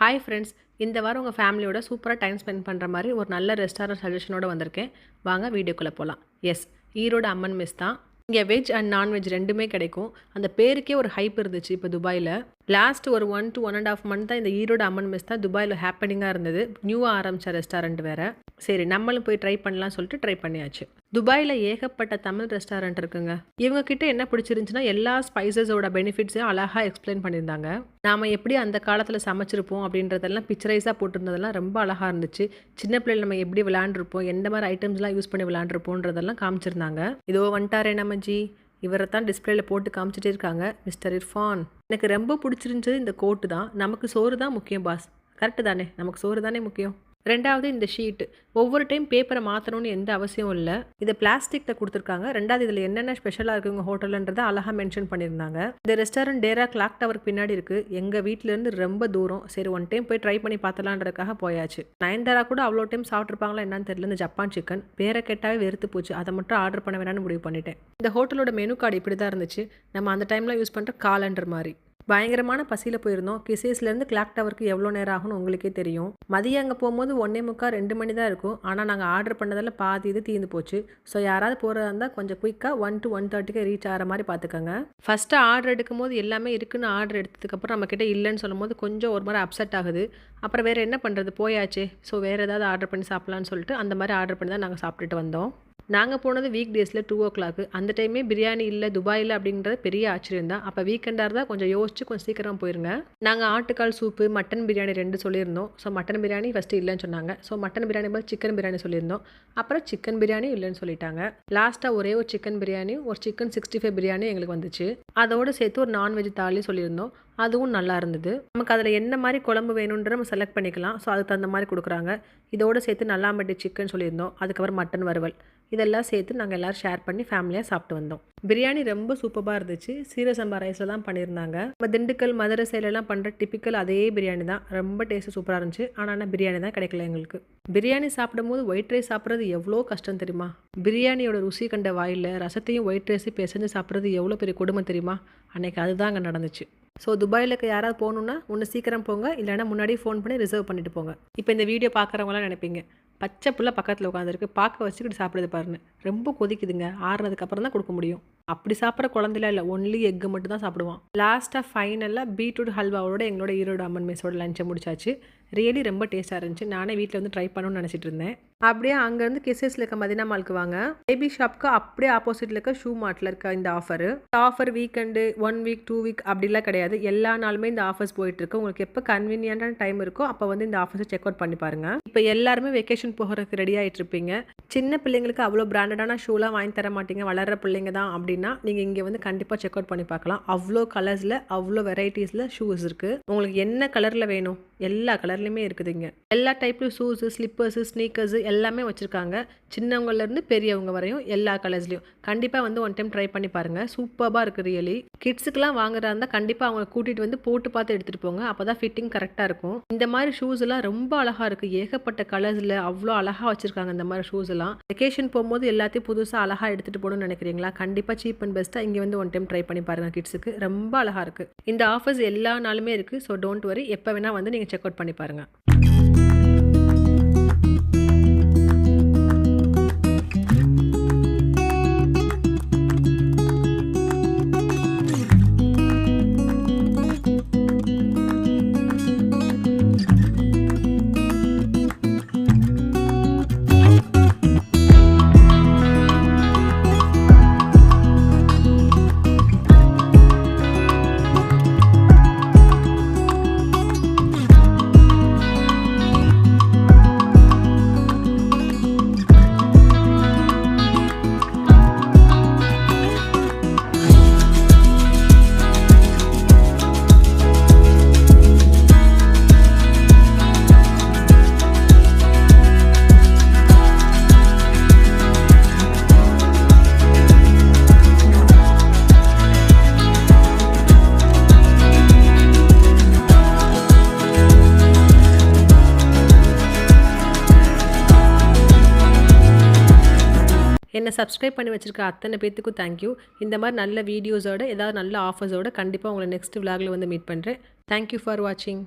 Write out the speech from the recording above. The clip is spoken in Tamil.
ஹாய் ஃப்ரெண்ட்ஸ் இந்த வாரம் உங்கள் ஃபேமிலியோட சூப்பராக டைம் ஸ்பெண்ட் பண்ணுற மாதிரி ஒரு நல்ல ரெஸ்டாரண்ட் சஜஷனோட வந்திருக்கேன். வாங்க வீடியோக்குள்ளே போகலாம் எஸ் ஈரோடு அம்மன் மிஸ் தான். இங்கே வெஜ் அண்ட் நான்வெஜ் ரெண்டுமே கிடைக்கும். அந்த பேருக்கே ஒரு ஹைப் இருந்துச்சு இப்போ துபாயில். லாஸ்ட் ஒரு one two one and half month தான் இந்த ஈரோடு அம்மன் மெஸ் தான் துபாயில் ஹேப்பனிங்காக இருந்தது. நியூவாக ஆரம்பித்த ரெஸ்டாரண்ட் வேறு. சரி நம்மளும் போய் ட்ரை பண்ணலாம் சொல்லிட்டு ட்ரை பண்ணியாச்சு. துபாயில் ஏகப்பட்ட தமிழ் ரெஸ்டாரண்ட் இருக்குங்க. இவங்க கிட்ட என்ன பிடிச்சிருந்துச்சுன்னா எல்லா ஸ்பைசஸோட பெனிஃபிட்ஸையும் அழகாக எக்ஸ்பிளைன் பண்ணியிருந்தாங்க. நாம் எப்படி அந்த காலத்தில் சமைச்சிருப்போம் அப்படின்றதெல்லாம் பிக்சரைஸாக போட்டிருந்ததெல்லாம் ரொம்ப அழகாக இருந்துச்சு. சின்ன பிள்ளைகள் நம்ம எப்படி விளாண்டுருப்போம் எந்த மாதிரி ஐட்டம்ஸ்லாம் யூஸ் பண்ணி விளாண்டுருப்போன்றதெல்லாம் காமிச்சிருந்தாங்க. இதோ வந்துட்டாரே நம்ம ஜி. இவரை தான் டிஸ்பிளேல போட்டு காமிச்சிட்டே இருக்காங்க மிஸ்டர் இர்ஃபான். எனக்கு ரொம்ப பிடிச்சிருந்தது இந்த கோட்டு தான். நமக்கு சோறு தான் முக்கியம் பாஸ் கரெக்டு தானே? நமக்கு சோறு தானே முக்கியம்? ரெண்டாவது இந்த ஷீட்டு ஒவ்வொரு டைம் பேப்பரை மாற்றணும்னு எந்த அவசியம் இல்லை. இதை பிளாஸ்டிக்கில் கொடுத்துருக்காங்க. ரெண்டாவது இதில் என்னென்ன ஸ்பெஷலாக இருக்குது உங்கள் ஹோட்டலுன்றதை அழகாக மென்ஷன் பண்ணியிருந்தாங்க. இந்த ரெஸ்டாரண்ட் டேரா கிளாக் டவருக்கு பின்னாடி இருக்குது எங்கள் வீட்டிலேருந்து ரொம்ப தூரம். சரி ஒன் டைம் போய் ட்ரை பண்ணி பார்த்தலான்றதுக்காக போயாச்சு. நயன்தாரா கூட அவ்வளோ டைம் சாப்பிட்ருப்பாங்களா என்னன்னு தெரியல. இந்த ஜப்பான் சிக்கன் பேரை கேட்டாவே வெறுத்து போச்சு. அதை மட்டும் ஆர்டர் பண்ண வேணாம்னு முடிவு பண்ணிட்டேன். இந்த ஹோட்டலோட மெனு கார்டு இப்படி தான் இருந்துச்சு. நம்ம அந்த டைமில் யூஸ் பண்ணுற காலண்டர் மாதிரி. பயங்கரமான பசியில் போயிருந்தோம். கிசேஸ்லேருந்து கிளாக் டவருக்கு எவ்வளோ நேரம் ஆகும்னு உங்களுக்கே தெரியும். மதியம் அங்கே போகும்போது ஒன்றே முக்கால் ரெண்டு மணி தான் இருக்கும். ஆனால் நாங்கள் ஆர்டர் பண்ணதில் பாதி இது தீர்ந்து போச்சு. ஸோ யாராவது போகிறதா இருந்தால் கொஞ்சம் குயிக்காக ஒன் டு ஒன் தேர்ட்டிக்கு ரீச் ஆகிற மாதிரி பார்த்துக்கோங்க. ஃபஸ்ட்டு ஆர்டர் எடுக்கும்போது எல்லாமே இருக்குன்னு ஆர்டர் எடுத்ததுக்கப்புறம் நம்மக்கிட்ட இல்லைன்னு சொல்லும்போது கொஞ்சம் ஒரு மாதிரி அப்செட் ஆகுது. அப்புறம் வேறு என்ன பண்ணுறது போயாச்சே. ஸோ வேறு ஏதாவது ஆர்டர் பண்ணி சாப்பிட்லான்னு சொல்லிட்டு அந்த மாதிரி ஆர்டர் பண்ணி தான் நாங்கள் சாப்பிட்டுட்டு வந்தோம். நாங்கள் போனது வீக் டேஸில் டூ ஓ கிளாக்கு அந்த டைமே பிரியாணி இல்லை துபாயில் அப்படின்றது பெரிய ஆச்சரியம் தான். அப்போ வீக்கெண்டாக இருந்தால் கொஞ்சம் யோசிச்சு கொஞ்சம் சீக்கிரம் போயிருங்க. நாங்கள் ஆட்டுக்கால் சூப்பு மட்டன் பிரியாணி ரெண்டு சொல்லியிருந்தோம். ஸோ மட்டன் பிரியாணி ஃபஸ்ட்டு இல்லைன்னு சொன்னாங்க. ஸோ மட்டன் பிரியாணி பதில் சிக்கன் பிரியாணி சொல்லியிருந்தோம். அப்புறம் சிக்கன் பிரியாணி இல்லைன்னு சொல்லிட்டாங்க. லாஸ்ட்டாக ஒரே ஒரு சிக்கன் பிரியாணி ஒரு சிக்கன் சிக்ஸ்டி ஃபைவ் பிரியாணி எங்களுக்கு வந்துச்சு. அதோடு சேர்த்து ஒரு நான்வெஜ் தாலி சொல்லியிருந்தோம். அதுவும் நல்லா இருந்தது. நமக்கு அதில் என்ன மாதிரி குழம்பு வேணுன்ற நம்ம செலக்ட் பண்ணிக்கலாம். ஸோ அதுக்கு தகுந்த மாதிரி கொடுக்குறாங்க. இதோடு சேர்த்து நல்லாம்பட்டி சிக்கன் சொல்லியிருந்தோம். அதுக்கப்புறம் மட்டன் வறுவல். இதெல்லாம் சேர்த்து நாங்கள் எல்லோரும் ஷேர் பண்ணி ஃபேமிலியாக சாப்பிட்டு வந்தோம். பிரியாணி ரொம்ப சூப்பராக இருந்துச்சு. சீர சம்பா ரைஸில் தான் பண்ணியிருந்தாங்க. நம்ம திண்டுக்கல் மதுரை சைட்லலாம் பண்ணுற டிப்பிக்கல் அதே பிரியாணி தான். ரொம்ப டேஸ்ட்டு சூப்பராக இருந்துச்சு. ஆனால் ஆனால் பிரியாணி தான் கிடைக்கல எங்களுக்கு. பிரியாணி சாப்பிடும்போது ஒயிட் ரைஸ் சாப்பிட்றது எவ்வளோ கஷ்டம் தெரியுமா? பிரியாணியோட ருசி கண்ட வாயில் ரசத்தையும் ஒயிட் ரைஸையும் பிசைஞ்சு சாப்பிட்றது எவ்வளோ பெரிய கொடுமை தெரியுமா? அன்னைக்கு அதுதான் அங்கே நடந்துச்சு. ஸோ துபாயிலுக்கு யாராவது போகணுன்னா ஒன்று சீக்கிரம் போங்க. இல்லைன்னா முன்னாடி ஃபோன் பண்ணி ரிசர்வ் பண்ணிட்டு போங்க. இப்போ இந்த வீடியோ பார்க்குறவங்களாம் நினைப்பீங்க. பச்சை புள்ள பக்கத்தில் உட்காந்துருக்கு. பார்க்க வச்சுக்கிட்டு சாப்பிடுது பாருன்னு. ரொம்ப கொதிக்குதுங்க. ஆறுனதுக்கப்புறம் தான் கொடுக்க முடியும். அப்படி சாப்பிட்ற குழந்தைலாம் இல்லை. ஒன்லி எக்கு மட்டும் தான் சாப்பிடுவான். லாஸ்ட்டாக ஃபைனலாக பீட்ரூட் ஹல்வாவோட எங்களோட ஈரோடு அம்மன் மேஸோட லஞ்சை முடிச்சாச்சு. ரியலி ரொம்ப டேஸ்ட்டாக இருந்துச்சு. நானே வீட்டில் வந்து ட்ரை பண்ணணும்னு நினச்சிட்டு இருந்தேன் அப்படியே அங்கேருந்து கிசஸில் இருக்க மதினா மாலுக்கு வாங்க. பேபி ஷாப்க்கு அப்படியே ஆப்போசிட்டில் இருக்க ஷூ மார்ட்டில் இருக்க இந்த offer offer weekend one week two week அப்படிலாம் கிடையாது. எல்லா நாளுமே இந்த ஆஃபர்ஸ் போயிட்டு இருக்கு. உங்களுக்கு எப்போ கன்வீனியண்டான டைம் இருக்கோ அப்போ வந்து இந்த ஆஃபர்ஸை செக் அவுட் பண்ணி பாருங்க. இப்போ எல்லாருமே வெக்கேஷன் போகிறதுக்கு ரெடி ஆகிட்டு இருப்பீங்க. சின்ன பிள்ளைங்களுக்கு அவ்வளோ பிராண்டடான ஷூலாம் வாங்கி தர மாட்டீங்க. வளர்கிற பிள்ளைங்க தான் அப்படின்னா நீங்கள் இங்கே வந்து கண்டிப்பாக செக் அவுட் பண்ணி பார்க்கலாம். அவ்வளோ கலர்ஸில் அவ்வளோ வெரைட்டிஸில் ஷூஸ் இருக்குது உங்களுக்கு என்ன கலரில் வேணும்? எல்லா கலர்லையுமே இருக்குது இங்கே எல்லா டைப்லையும் ஷூஸு ஸ்லிப்பர்ஸு ஸ்னீக்கர்ஸு எல்லாமே வச்சுருக்காங்க. சின்னவங்கலேருந்து பெரியவங்க வரையும் எல்லா கலர்ஸ்லையும் கண்டிப்பாக வந்து ஒன் டைம் ட்ரை பண்ணி பாருங்கள் சூப்பராக இருக்குது ரியலி கிட்ஸுக்கெலாம் வாங்குறதா இருந்தால் கண்டிப்பாக அவங்களை கூட்டிகிட்டு வந்து போட்டு பார்த்து எடுத்துகிட்டு போங்க. அப்போ தான் ஃபிட்டிங் கரெக்டாக இருக்கும். இந்த மாதிரி ஷூஸ் எல்லாம் ரொம்ப அழகாக இருக்குது ஏகப்பட்ட கலர்ஸில் அவ்வளோ அழகாக வச்சுருக்காங்க இந்த மாதிரி ஷூஸ் எல்லாம். வெக்கேஷன் போகும்போது எல்லாத்தையும் புதுசாக அழகாக எடுத்துகிட்டு போகணும்னு நினைக்கிறீங்களா? கண்டிப்பாக சீப் அண்ட் பெஸ்ட்டாக இங்கே வந்து ஒன் டைம் ட்ரை பண்ணி பாருங்கள் கிட்ஸுக்கு ரொம்ப அழகாக இருக்குது இந்த ஆஃபர்ஸ் எல்லா நாளுமே இருக்குது ஸோ டோன்ட் வரி எப்போ வேணால் வந்து நீங்கள் செக் அவுட் பண்ணி பாருங்கள் என்னை சப்ஸ்கிரைப் பண்ணி வச்சிருக்க அத்தனை பேத்துக்கும் தேங்க்யூ இந்த மாதிரி நல்ல வீடியோஸோட ஏதாவது நல்ல ஆஃபர்ஸோட கண்டிப்பாக உங்களை நெக்ஸ்ட் விலாகில் வந்து மீட் பண்ணுறேன் தேங்க்யூ ஃபார் வாட்சிங்